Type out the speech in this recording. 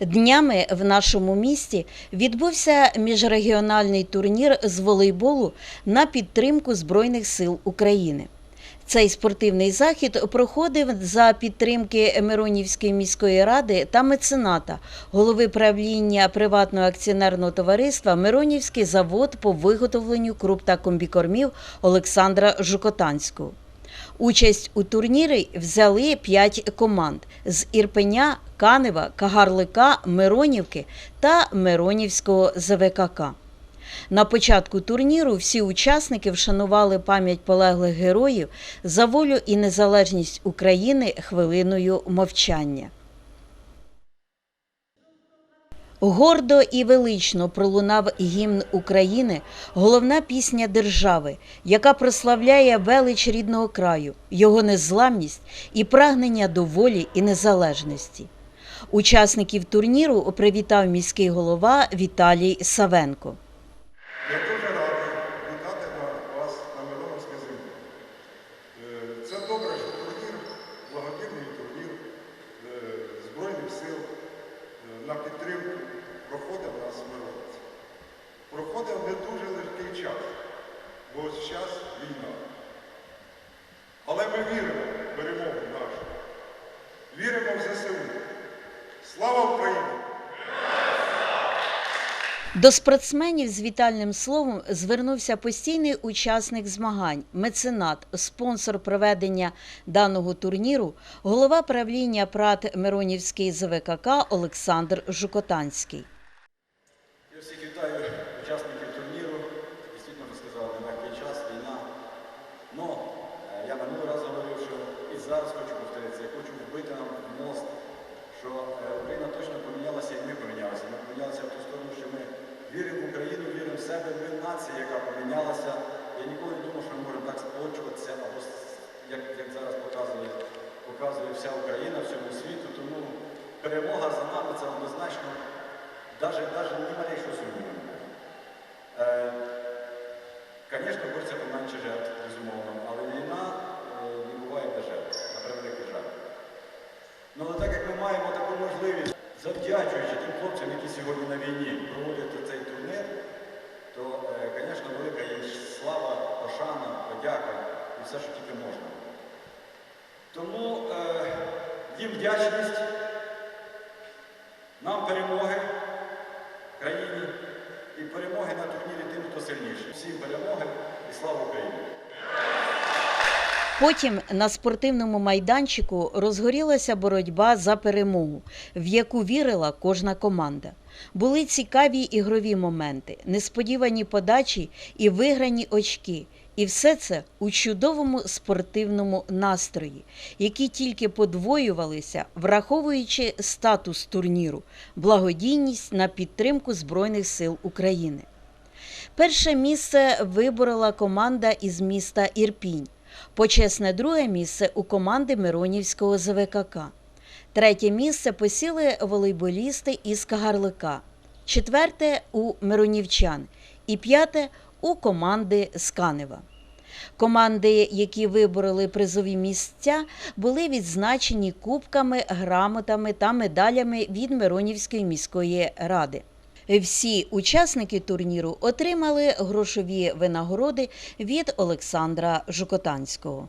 Днями в нашому місті відбувся міжрегіональний турнір з волейболу на підтримку Збройних сил України. Цей спортивний захід проходив за підтримки Миронівської міської ради та мецената, голови правління приватного акціонерного товариства Миронівський завод по виготовленню круп та комбікормів Олександра Жукотанського. Участь у турнірі взяли п'ять команд з Ірпеня, Канева, Кагарлика, Миронівки та Миронівського ЗВКК. На початку турніру всі учасники вшанували пам'ять полеглих героїв за волю і незалежність України хвилиною мовчання. Гордо і велично пролунав гімн України, головна пісня держави, яка прославляє велич рідного краю, його незламність і прагнення до волі і незалежності. Учасників турніру привітав міський голова Віталій Савенко. Я дуже радий вітати вас на Мироновській землі. Е, Це добре, що турнір, благодійний турнір е, Збройних сил е, на підтримку проходив нас в Мироновці. Проходив не дуже легкий час, бо ось час війна. Але ми віримо в перемогу нашу. Віримо в ЗСУ. Слава Україні! До спортсменів з вітальним словом звернувся постійний учасник змагань, меценат, спонсор проведення даного турніру, голова правління ПРАТ Миронівський ЗВКК Олександр Жукотанський. Всіх вітаю учасників турніру. Дійсно, ви сказали, нелегкий час, війна. Но е, я минулий раз говорив, що і зараз хочу повторитися, я хочу вбити нам мост, що е, Україна точно помінялася і ми помінялися. Ми помінялися в ту сторону, що ми віримо в Україну, віримо в себе, ми нація, яка помінялася. Я ніколи не думав, що ми можемо так сплочуватися, або як, як зараз показує, показує вся Україна всьому світу. Тому перемога за нами це однозначно. Даже, даже не малейшего. Е, Звісно, хочеться поменше жертв, безумовно, але війна е, не буває без жертв, на превеликий жаль. Ну, але так як ми маємо таку можливість, завдячуючи тим хлопцям, які сьогодні на війні проводять цей турнір, то, звісно, велика їм слава, пошана, подяка і все, що тільки можна. Тому е, їм вдячність, нам перемоги і перемоги на турнірі тим, хто сильніший. Всім перемоги і слава Україні! Потім на спортивному майданчику розгорілася боротьба за перемогу, в яку вірила кожна команда. Були цікаві ігрові моменти, несподівані подачі і виграні очки. І все це у чудовому спортивному настрої, які тільки подвоювалися, враховуючи статус турніру, благодійність на підтримку Збройних сил України. Перше місце виборола команда із міста Ірпінь. Почесне друге місце у команди Миронівського ЗВКК. Третє місце посіли волейболісти із Кагарлика. Четверте у Миронівчан. І п'яте у команди з Канева. Команди, які вибороли призові місця, були відзначені кубками, грамотами та медалями від Миронівської міської ради. Всі учасники турніру отримали грошові винагороди від Олександра Жукотанського.